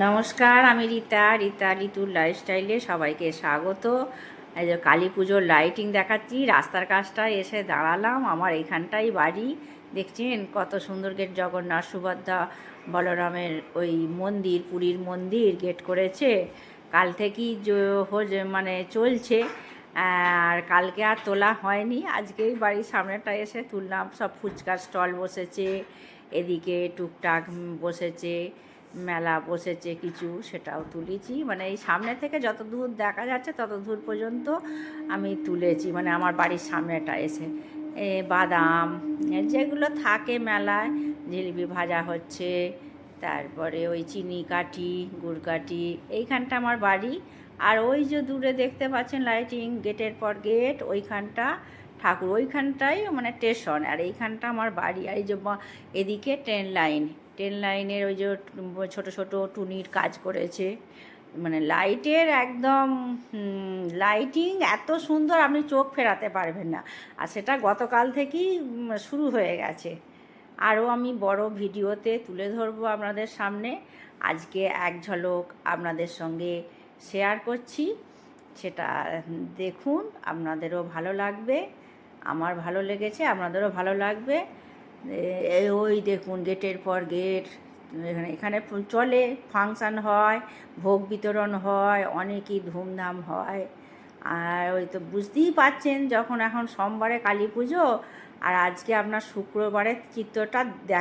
নমস্কার, আমি রীতা। রীতা ঋতুর লাইফস্টাইলে সবাইকে স্বাগত। এই যে কালী পুজোর লাইটিং দেখাচ্ছি, রাস্তার কাজটা এসে দাঁড়ালাম, আমার এইখানটাই বাড়ি। দেখছেন কত সুন্দর গেট জগন্নাথ সুভদ্রা বলরামের ওই মন্দির, পুরীর মন্দির গেট করেছে। কাল থেকেই মানে চলছে। আর কালকে আর তোলা হয়নি। আজকেই বাড়ির সামনেটা এসে তুললাম। সব ফুচকার স্টল বসেছে, এদিকে টুকটাক বসেছে। মেলা বসেছে কিছু, সেটাও তুলেছি। মানে এই সামনে থেকে যত দূর দেখা যাচ্ছে, তত দূর পর্যন্ত আমি তুলেছি। মানে আমার বাড়ির সামনেটা এসে। এ বাদাম যেগুলো থাকে মেলায়, জিলিপি ভাজা হচ্ছে, তারপরে ওই চিনি কাঠি, গুড় কাঠি, এইখানটা আমার বাড়ি। আর ওই যে দূরে দেখতে পাচ্ছেন লাইটিং গেটের পর গেট ওইখানটা ঠাকুর, ওইখানটাই মানে স্টেশন আর এইখানটা আমার বাড়ি। আর এই যে এদিকে ট্রেন লাইন ট্রেন লাইনের ওই যে ছোট ছোট টুনির কাজ করেছে। মানে লাইটের একদম লাইটিং এত সুন্দর আপনি চোখ ফেরাতে পারবেন না। আর সেটা গতকাল থেকেই শুরু হয়ে গেছে। আরও আমি বড় ভিডিওতে তুলে ধরবো আপনাদের সামনে। আজকে এক ঝলক আপনাদের সঙ্গে শেয়ার করছি। সেটা, দেখুন, আপনাদেরও ভালো লাগবে। আমার ভালো লেগেছে, আপনাদেরও ভালো লাগবে। ওই দেখুন গেটের পর গেট, এখানে এখানে চলে ফাংশান হয়, ভোগ বিতরণ হয়, অনেকই ধুমধাম হয়। আর ওই তো বুঝতেই পাচ্ছেন যখন এখন সোমবারে কালী পুজো, আর আজকে আপনার শুক্রবারের চিত্রটা দেখ